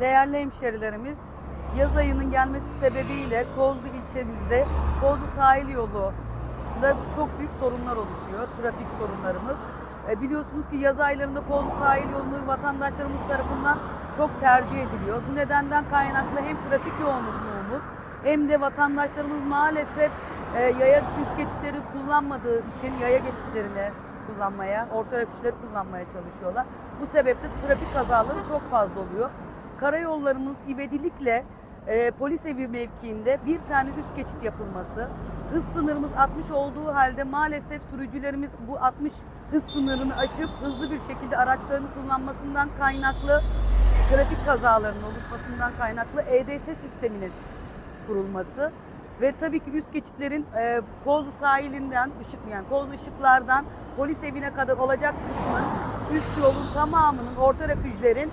Değerli hemşerilerimiz, yaz ayının gelmesi sebebiyle Kozlu ilçemizde Kozlu sahil yolu da çok büyük sorunlar oluşuyor, trafik sorunlarımız. E, biliyorsunuz ki yaz aylarında Kozlu sahil yolunu vatandaşlarımız tarafından çok tercih ediliyor. Bu nedenden kaynaklı hem trafik yoğunluğumuz hem de vatandaşlarımız maalesef e, yaya üst geçitleri kullanmadığı için yaya geçitlerini kullanmaya, orta refüjleri kullanmaya çalışıyorlar. Bu sebeple trafik kazaları çok fazla oluyor. Karayollarının ivedilikle e, polis evi mevkiinde bir tane üst geçit yapılması, hız sınırımız 60 olduğu halde maalesef sürücülerimiz bu 60 hız sınırını aşıp hızlı bir şekilde araçlarını kullanmasından kaynaklı trafik kazalarının oluşmasından kaynaklı EDS sisteminin kurulması ve tabii ki üst geçitlerin e, Kozlu sahilinden ışık yani Kozlu ışıklardan polis evine kadar olacak kısmın üst yolun tamamının orta refüjlerin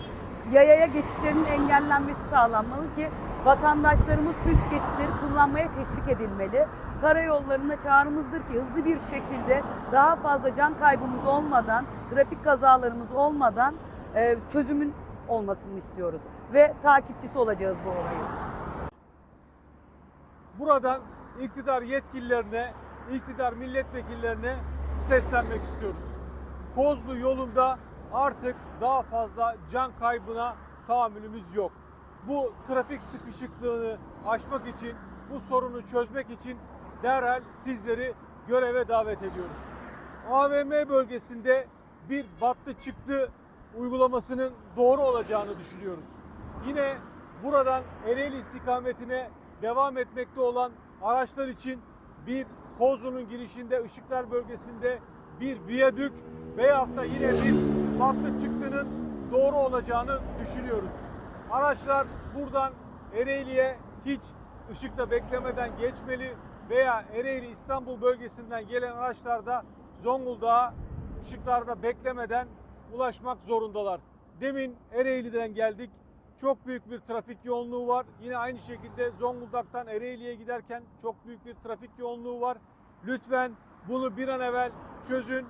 yayaya geçişlerinin engellenmesi sağlanmalı ki vatandaşlarımız üst geçitleri kullanmaya teşvik edilmeli. Karayollarına çağrımızdır ki hızlı bir şekilde daha fazla can kaybımız olmadan, trafik kazalarımız olmadan e, çözümün olmasını istiyoruz ve takipçisi olacağız bu olayın. Buradan iktidar yetkililerine, iktidar milletvekillerine seslenmek istiyoruz. Kozlu yolunda artık daha fazla can kaybına tahammülümüz yok. Bu trafik sıkışıklığını aşmak için, bu sorunu çözmek için derhal sizleri göreve davet ediyoruz. AVM bölgesinde bir battı çıktı uygulamasının doğru olacağını düşünüyoruz. Yine buradan Ereğli istikametine devam etmekte olan araçlar için bir Kozlu'nun girişinde Işıklar bölgesinde bir viyadük veyahut da yine bir battı çıktının doğru olacağını düşünüyoruz. Araçlar buradan Ereğli'ye hiç ışıkta beklemeden geçmeli veya Ereğli İstanbul bölgesinden gelen araçlar da Zonguldak'a ışıklarda beklemeden ulaşmak zorundalar. Demin Ereğli'den geldik. Çok büyük bir trafik yoğunluğu var. Yine aynı şekilde Zonguldak'tan Ereğli'ye giderken çok büyük bir trafik yoğunluğu var. Lütfen bunu bir an evvel çözün.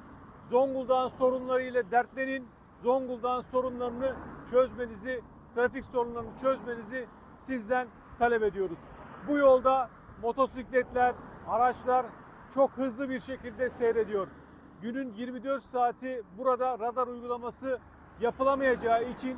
Zonguldak'ın sorunlarıyla dertlenin. Zonguldak'ın sorunlarını çözmenizi, trafik sorunlarını çözmenizi sizden talep ediyoruz. Bu yolda motosikletler, araçlar çok hızlı bir şekilde seyrediyor. Günün 24 saati burada radar uygulaması yapılamayacağı için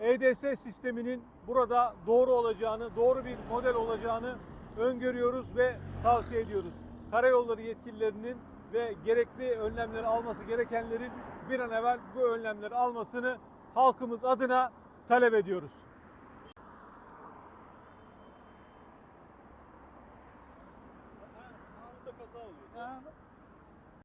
EDS sisteminin burada doğru olacağını, doğru bir model olacağını öngörüyoruz ve tavsiye ediyoruz. Karayolları yetkililerinin ve gerekli önlemleri alması gerekenlerin bir an evvel bu önlemleri almasını halkımız adına talep ediyoruz. Anında kaza oluyor.